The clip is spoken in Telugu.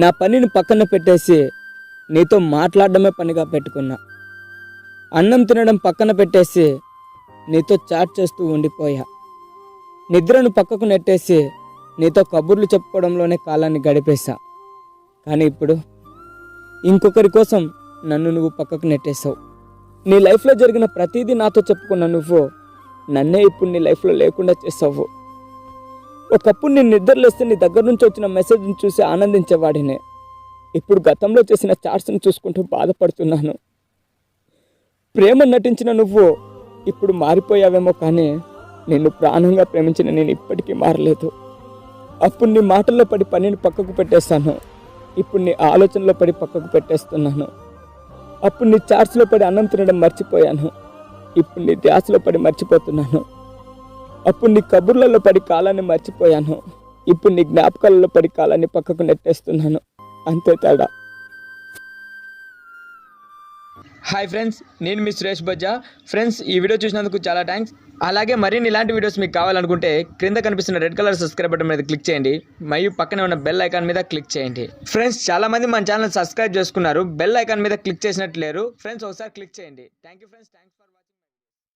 నా పనిని పక్కన పెట్టేసి నీతో మాట్లాడడమే పనిగా పెట్టుకున్నా. అన్నం తినడం పక్కన పెట్టేసి నీతో చాట్ చేస్తూ ఉండిపోయా. నిద్రను పక్కకు నెట్టేసి నీతో కబుర్లు చెప్పుకోవడంలోనే కాలాన్ని గడిపేశా. కానీ ఇప్పుడు ఇంకొకరి కోసం నన్ను నువ్వు పక్కకు నెట్టేశావు. నీ లైఫ్లో జరిగిన ప్రతిదీ నాతో చెప్పుకున్న నువ్వు నన్నే ఇప్పుడు నీ లైఫ్లో లేకుండా చేసావు ఒకప్పుడు నేను నిద్రలేస్తే నీ దగ్గర నుంచి వచ్చిన మెసేజ్ని చూసి ఆనందించేవాడినే. ఇప్పుడు గతంలో చేసిన చాట్స్ని చూసుకుంటూ బాధపడుతున్నాను. ప్రేమ నటించిన నువ్వు ఇప్పుడు మారిపోయావేమో కానీ నిన్ను ప్రాణంగా ప్రేమించిన నేను ఇప్పటికీ మారలేదు. అప్పుడు నీ మాటల్లో పడి పనిని పక్కకు పెట్టేస్తాను ఇప్పుడు నీ ఆలోచనలో పడి పక్కకు పెట్టేస్తున్నాను. అప్పుడు నీ చాట్స్లో పడి అన్నం తినడం మర్చిపోయాను. ఇప్పుడు నీ ధ్యాసలో పడి మర్చిపోతున్నాను. అప్పుడు నీ కబుర్లలో పడి కాలాన్ని మర్చిపోయాను. ఇప్పుడు నీ జ్ఞాపకాలలో పడి కాలాన్ని పక్కకు నెట్టేస్తున్నాను. అంతే తేడా. హాయ్ ఫ్రెండ్స్ నేను మీ సురేష్ బజ్జా ఫ్రెండ్స్ ఈ వీడియో చూసినందుకు చాలా థ్యాంక్స్ అలాగే మరిన్ని ఇలాంటి వీడియోస్ మీకు కావాలనుకుంటే క్రింద కనిపిస్తున్న రెడ్ కలర్ సబ్స్క్రైబ్ బటన్ మీద క్లిక్ చేయండి. మరియు పక్కనే ఉన్న బెల్ ఐకాన్ మీద క్లిక్ చేయండి. ఫ్రెండ్స్ చాలా మంది మన ఛానల్ సబ్స్క్రైబ్ చేసుకున్నారు. బెల్ ఐకాన్ మీద క్లిక్ చేసినట్టు లేరు. ఫ్రెండ్స్ ఒకసారి క్లిక్ చేయండి. Thank you friends thanks for